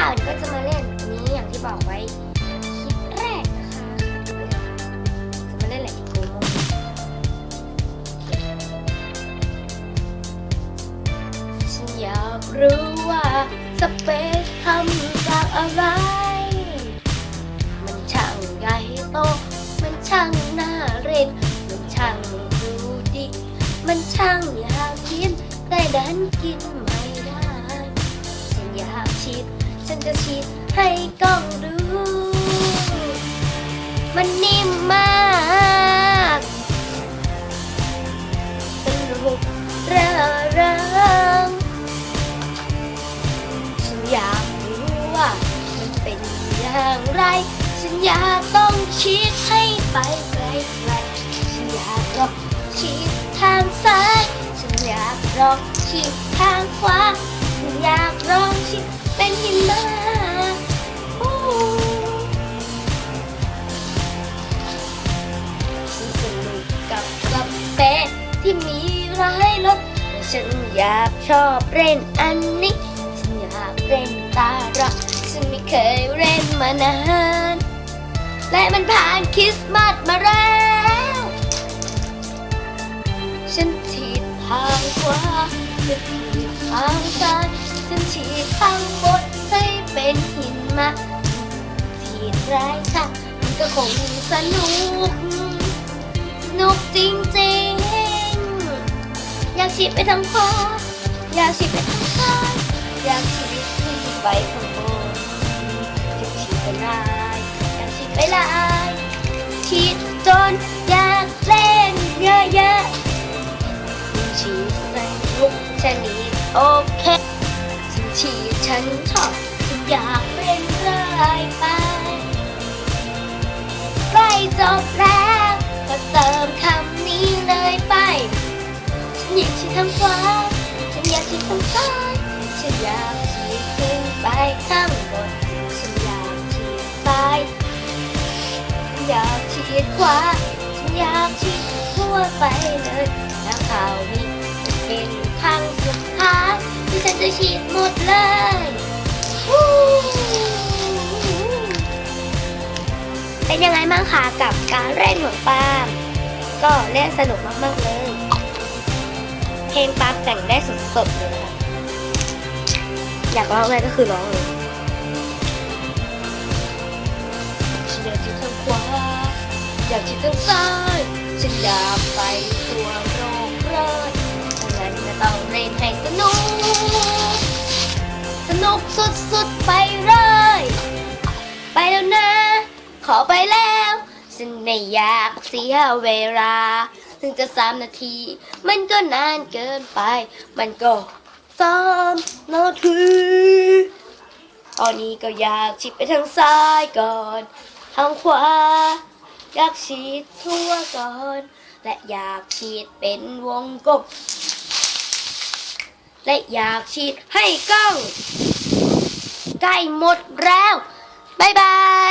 ค่ะวันนี้ก็จะมาเล่นนี้อย่างที่บอกไว้คลิปแรกนะคะจะมาเล่นอะไรโกโมฉันอยากรู้ว่าสเปซทำจากอะไร มันช่างใหญ่โต มันช่างน่าเล่นมันช่างดูดี มันช่างอยากกินแต่ดันกินไม่ได้ฉันอยากฉีด ฉันจะฉีดให้กล้องดู มันนิ่มมากสนุกระเริงฉันอยากรู้ว่า มันเป็นอย่างไร ฉันอยากต้องฉีดให้ไปไกลๆฉันอยากลองฉีดทางซ้าย ฉันอยากลองฉีดทางขวาฉันอยากลอง สเปซที่มีหลายรสฉันอยากชอบเล่นอันนี้ ฉันอยากเล่นตาระฉันไม่เคยเล่นมานาน และมันผ่านคริสต์มาสมาแล้ว ฉันฉีดทางขวาฉันฉีดทางซ้ายฉันฉีดทางบนให้เป็นหินมาฉีดไรค่ะ มันก็คงสนุก สนุกจริงๆ ฉีดไปทางขวาอยากฉีดไปทางซ้ายอยากฉีดขึ้นไปข้างบนอยากฉีดไปลายอยากฉีดไปลายฉีดจนอยากเล่นเยอะๆฉีดสนุกชนิดโอเคฉันฉีดฉันชอบฉันอยากเป็นเรื่อยไปใกล้จบแล้ว อยากฉีดขึ้นไปข้างบนฉันอยากฉีดซ้ายอยากฉีดขวาฉันอยากฉีดทั่วไปเลยแล้วคราวนี้จะเป็นครั้งสุดท้ายที่ฉันจะฉีดหมดเลยเป็นยังไงบ้างคะกับการเล่นของปาล์มก็เล่นสนุกมาก ๆ เลย เพลงปาล์มแต่งได้สดๆเลยนะคะ อยากร้องอะไรก็คือร้องเลยฉันอยากจิตทางขวาอยากจิตทางซ้ายฉันอยากไปตัวโลกเลยฉะนั้นจะต้องเล่นให้สนุก สนุกสุดๆไปเลย ไปแล้วนะ ขอไปแล้ว ฉันไม่อยากเสียเวลา ถึงจะสามนาที มันก็นานเกินไป มันก็สามนาที ตอนนี้ก็อยากฉีดไปทางซ้ายก่อน ทางขวา อยากฉีดทั่วก่อน และอยากฉีดเป็นวงกลม และอยากฉีดให้กล้องใกล้หมดแล้ว บ๊ายบาย